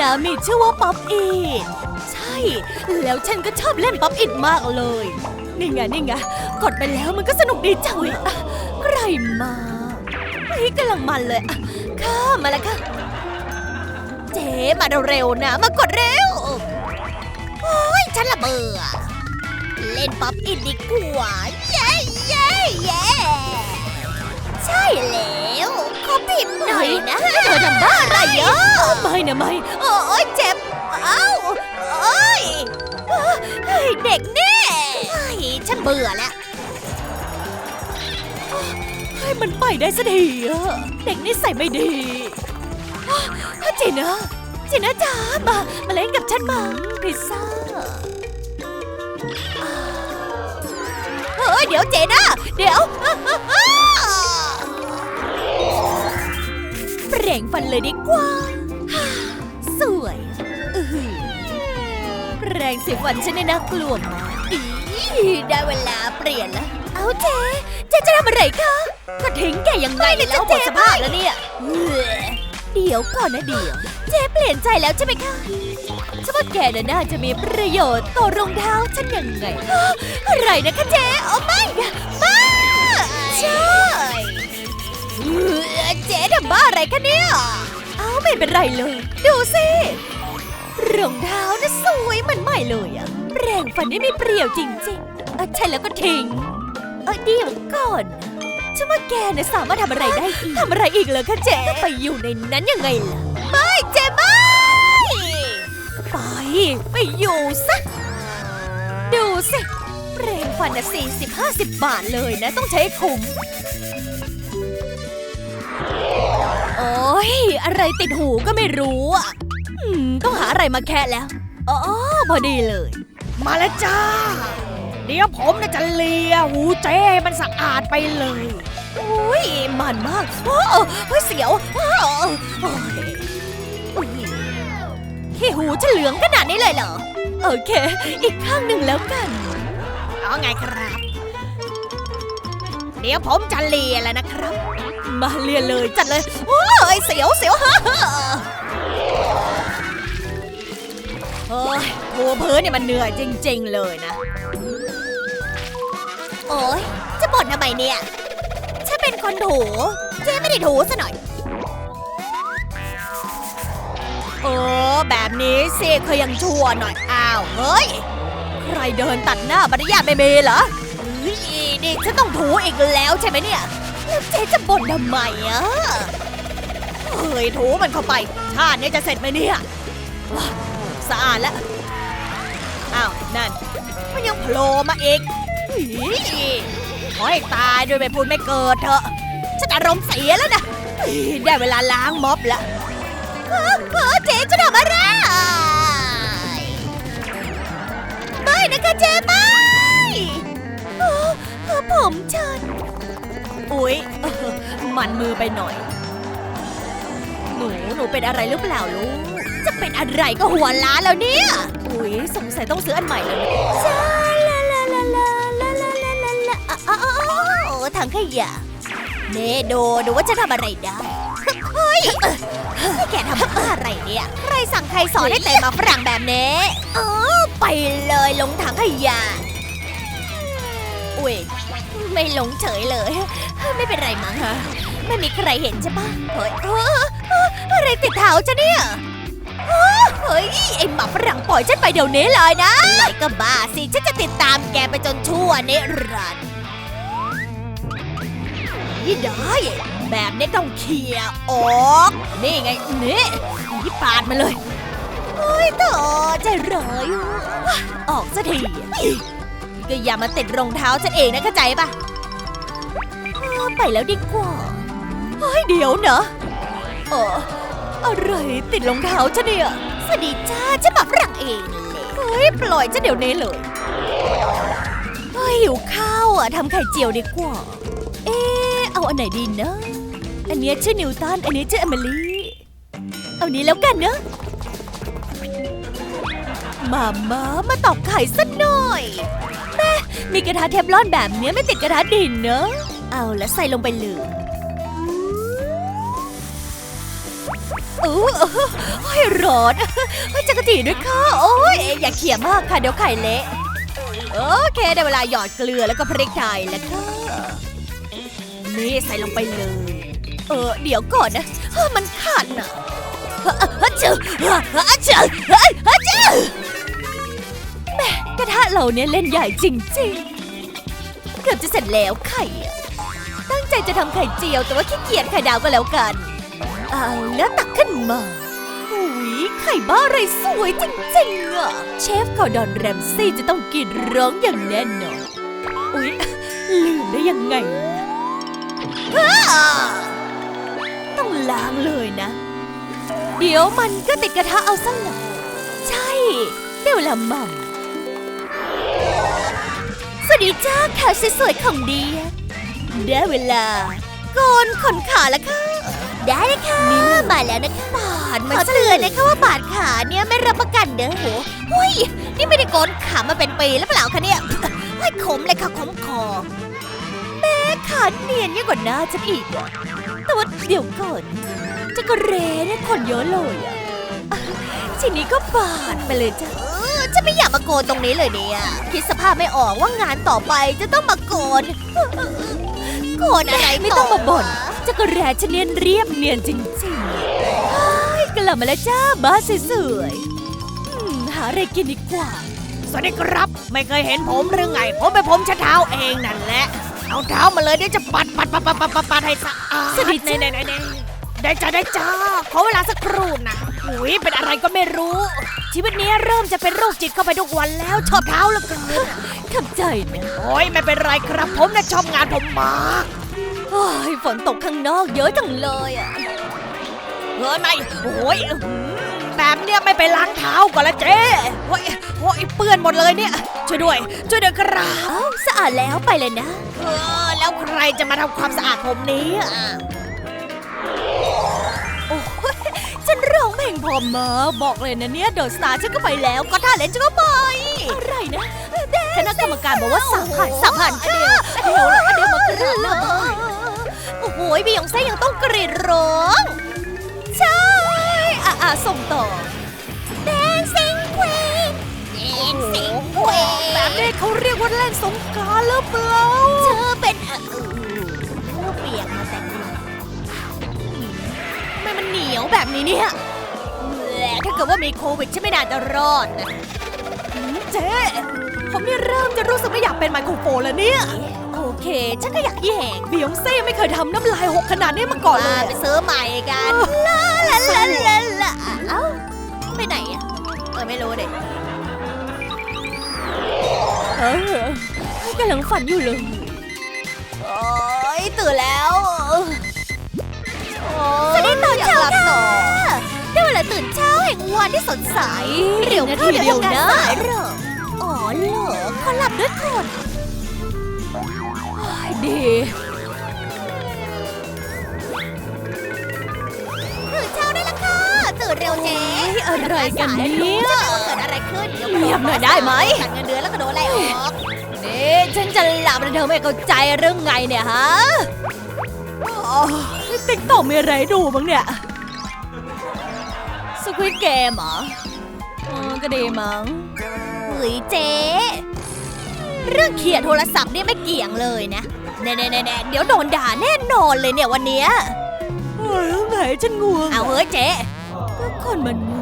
นะมีชื่อว่าป๊อปอิดใช่ แล้วฉันก็ชอบเล่นป๊อปอิดมากเลย นี่ไงนี่ไงกดไปแล้วมันก็สนุกดีจังเลยใครมาเฮ้ยกำลังมันเลยอะค่ะมาแล้วค่ะ เจ๊มาเร็วๆนะ มากดเร็ว โอ้ยฉันละเบื่อ เล่นป๊อปอินดีกว่า เย้เย้เย้ ใช่แล้วเขอพิมพ์หน่อยนะเธอทำบ้าอะไรอะไม่นะไม่โอ้ยเจ็บ เอ้าโอ้ยเด็กนี่ยฉันเบื่อแล้วให้มันไปได้สักทีเด็กนี่ใส่ไม่ดีเจนะเจนะจ๋ามามาเล่นกับฉันมาพิซซ่าเฮ้ยเดี๋ยวเจน่าเดี๋ยว เปล่งฟันเลยดีกว่า สวยอื้อหือแรงสีฟันฉันเนี่ยน่ากลัวมากอีได้เวลาเปลี่ยนแล้ว เอาเจ๊เจ๊จะทำอะไรคะ ก็ทิ้งแกยังไงแล้วหมดสภาพแล้วเนี่ย เดี๋ยวก่อนนะเดี๋ยว เจ๊เปลี่ยนใจแล้วใช่ไหมคะฉันว่าแกน่น่าจะมีประโยชน์ต่อรองเท้าฉันยังไง อะไรนะคะเจ๊โอ้ไม่ไม่ใช่เอ่อเจ บ้าอะไรคะเนี่ย เอ้าไม่เป็นไรเลย ดูสิรองเท้าน่ะสวยเหมือนใหม่เลยอะแปรงฟันได้ไม่เปรี้ยวจริงๆเออใช่แล้วก็ทิ้งเออเดี๋ยวก่อนฉันว่าแกน่ะสามารถทำอะไรได้อีกทำอะไรอีกเหรอคะเจ๊ไปอยู่ในนั้นยังไงล่ะ ไม่เจ๊ไม่ไปไปอยู่ซะดูสิเปรงฟันน่ะสี่สิบห้าสิบบาทเลยนะต้องใช้คุ้ม โอ้ยอะไรติดหูก็ไม่รู้อะอืมต้องหาอะไรมาแคะแล้ว อ๋อ พอดีเลย มาแล้วจ้า เดี๋ยวผมน่ะจะเลียหูเจ๊ให้มันสะอาดไปเลยอุ้ยมันมากโอ้เฮ้ยเสียวโอ้โอ้ยอุ๊ยขี้หูจะเหลืองขนาดนี้เลยเหรอ โอเค อีกข้างหนึ่งแล้วกัน เอาไงครับ เดี๋ยวผมจะเลียแล้วนะครับ มาเรียนเลยจัดเลยโอ้ยเสียวเสียวเฮ้ยโหัวเพ้อเนี่ยมันเหนื่อยจริง ๆ เลยนะ โอ้ยจะบ่นทำไมเนี่ยฉันเป็นคนถูเจ๊ไม่ได้ถูซะหน่อยเออแบบนี้สิเคยยังชั่วหน่อยอ้าวเฮ้ย ใครเดินตัดหน้ามารยาทไม่มีเหรอเฮ้ย นี่ฉันต้องถูอีกแล้วใช่ไหมเนี่ยแล้วเจ๊จะบ่นทำไมอะเฮ้ยถูมันเข้าไปชาตินี้จะเสร็จไหมเนี่ยสะอาดแล้วอ้าวนั่น มันยังโผล่มาอีกอีขอให้ตายด้วยไม่พูดไม่เกิดเถอะฉันอารมณ์เสียแล้วนะได้เวลาล้างม็อบแล้วเจ๊จะทำอะไรไม่นะคะเจ๊ไม่ ผมฉันอุ๊ยมันมือไปหน่อย หนูหนูเป็นอะไรหรือเปล่าลูก จะเป็นอะไรก็หัวล้านแล้วเนี่ย อุ๊ยสงสัยต้องซื้ออันใหม่แล้วเนี่ยชาลาลาลาลาลาลาลาลาลาอ้าวอ้ถังขยะเน่ดูดูว่าจะทำอะไรได้ เฮ้ยเอ้แกทำอะไรเนี่ย ใครสั่งใครสอนให้เตะมาฝรั่งแบบนี้ เออไปเลยลงถังขยะ อุ๊ยไม่หลงเฉยเลย ไม่เป็นไรมั้งฮะไม่มีใครเห็นใช่ปะเฮ้ยเออเอออะไรติดเท้าฉันเนี่ยเออเฮ้ยไอหมาฝรั่งปล่อยฉันไปเดี๋ยวนี้เลยนะอะไรก็บ้าสิฉันจะติดตามแกไปจนชั่วนิรันดร์นี่ได้แบบนี้ต้องเคลียร์ออก นี่ไงนี่ยี่ปาดมาเลยเฮ้ยเธอใจร้ายอออกสักที ก็อย่ามาติดรองเท้าฉันเองนะเข้าใจปะไปแล้วดีกว่าเฮ้ยเดี๋ยวนะเอออะไรติดรองเท้าฉันเนี่ยสวัสดีจ้าฉันมาฝรั่งเองเลยเฮ้ยปล่อยฉันเดี๋ยวนี้เลยเฮ้ยหิวข้าวอะทำไข่เจียวดีกว่า เอ๊ะเอาอันไหนดีนะอันนี้ชื่อนิวตันอันนี้ชื่อเอมิลี่เอานี้แล้วกันเนอะมามามาตอกไข่สักหน่อย ม่มีกระทะเทฟลอนแบบเนี้ยไม่ติดกระทะดินเนอะ เอาแล้วใส่ลงไปเลยอู้โอ้ยร้อนโอ้ยจักรจีด้วยค่ะ โอ้ยอย่าเขี่ยมากค่ะ เดี๋ยวไข่เละโอเคได้เวลาหยอดเกลือแล้วก็พริกไทยแล้วค่ะนี่ใส่ลงไปเลย เออ เดี๋ยวก่อนนะเฮ้ยมันขัดนะฮัจจืฮัจจื เราเนี่ยเล่นใหญ่จริงๆ เกือบจะเสร็จแล้วไข่อะตั้งใจจะทำไข่เจียวแต่ว่าขี้เกียจไข่ดาวก็แล้วกัน เอาแล้วตักขึ้นมาหุยไข่บ้าอะไรสวยจริงๆอะเชฟกอร์ดอนแรมซี่จะต้องกรีดร้องอย่างแน่นอน อุ๊ย ลืมได้ยังไงต้องล้างเลยนะ เดี๋ยวมันก็ติดกระทะเอาซะหน่อยใช่ได้เวลาหม่ำ ดีจ้าข่าวสวยๆของเดียได้เวลาโกนขนขาแล้วค่ะ ได้เลยค่ะมาแล้วนะคะบาดมันเตือนนะคะว่าบาดขาเนี่ยไม่รับประกันเด้อโหเฮ้ยนี่ไม่ได้โกนขามาเป็นปีแล้วเปล่าคะเนี่ยให้ยขมเลยค่ะขมคอแม่ขาเนียนยิ่งกว่าหน้าฉันอีกอะแต่ว่าเดี๋ยวก่อนจะกระเรเนี่ยคนเยอะเลยอะทีนี้ก็บาดไปเลยจ้ะ ฉันไม่อยากมาโกนตรงนี้เลยเนี่ย คิดสภาพไม่ออกว่างานต่อไปจะต้องมาโกน โกนอะไรไม่ต้องมาบ่นจักรแร้ฉันเนียนเรียบเนียนจริงๆเฮ้ยกลับมาแล้วจ้าบ้านสวยๆอืมหาอะไรกินดีกว่า สวัสดีครับ ไม่เคยเห็นผมหรือไง ผมไปผมชะเท้าเองนั่นแหละ เอาเท้ามาเลยเดี๋ยวจะปัดปัดปัดปัดปัดปัดปัดให้สะอาดสวัสดีจ้าไหนไหนไหนได้จ้าได้จ้าขอเวลาสักครู่นะ หุยเป็นอะไรก็ไม่รู้ ชีวิตนี้เริ่มจะเป็นโรคจิตเข้าไปทุกวันแล้วชอบเท้าเหลือเกินขอบใจนะโอ้ยไม่เป็นไรครับ ผมนะชอบงานผมมากโอ้ยฝนตกข้างนอกเยอะจังเลยอะเฮ้ยไม่โอ้ยอื้อหือแบบเนี้ยไม่ไปล้างเท้าก่อนละเจ๊โอ้ยโอ้ยเปื้อนหมดเลยเนี่ยช่วยด้วย ช่วยด้วยครับเอ้าสะอาดแล้วไปเลยนะเออแล้วใครจะมาทำความสะอาดผมนี้อะ เพลงพอมาบอกเลยนะเนี่ยเดอะสตาร์ฉันก็ไปแล้วก็ท่าเล่นฉันก็ไปอะไรนะคณะกรรมการบอกว่าสามผ่านสามผ่านค่ะเดี๋ยวเดี๋ยวมากระเลยโอ้โหบียองเซ่ยังต้องกรีดร้องใช่อะอะส่งต่อ Dancing Queen Dancing Queen แบบนี้เขาเรียกว่าเล่นสงกรารหรือเปล่าเธอเป็นเออเออเออเปียกมาแต่งตัวทำไมมันเหนียวแบบนี้เนี่ยแหละ ถ้าเกิดว่ามีโควิดฉันไม่น่าจะรอดนะเจ๊ผมนี่เริ่มจะรู้สึกไม่อยากเป็นไมโครโฟนแล้วเนี่ย โอเค ฉันก็อยากแย่งบียองเซ่ไม่เคยทำน้ำลายหกขนาดนี้มาก่อนเลยมาไปซื้อใหม่กันลาลาลาลาลาเอ้าไปไหนอะเออไม่รู้เด็กเออกำลังฝันอยู่เลยโอ้ยตื่นแล้วสวัสดีตอนเช้าค่ะได้เวลาตื่นเช้าแห่งวันที่สดใส เร็วเข้าเดี๋ยวทำงานสายเหรออ๋อเหรอขอหลับด้วยก่อนโอ้ยดีตื่นเช้าได้แล้วค่ะ ตื่นเร็วเจ๊อะไรกันเนี่ยรู้ใช่ไหมว่าเกิดอะไรขึ้นเดี๋ยวเงียบหน่อยได้ไหมตัดเงินเดือนแล้วก็โดนไล่ออกนี่ฉันจะหลับแล้วเธอไม่เข้าใจเรื่องไงเนี่ยฮะติ๊กต็อกมีอะไรให้ดูบ้างเนี่ยส ควิตเกมเหรอเออก็ดีมั้งเฮ้ยเจ๊เรื่องเขียนโทรศัพท์เนี่ยไม่เกี่ยงเลยนะแน่ๆๆๆเดี๋ยวโดนด่าแน่นอนเลยเนี่ยวันเนี้ยเฮ้ยไหนฉันง่วงเอาเฮ้ยเจ๊ก็คนมันง่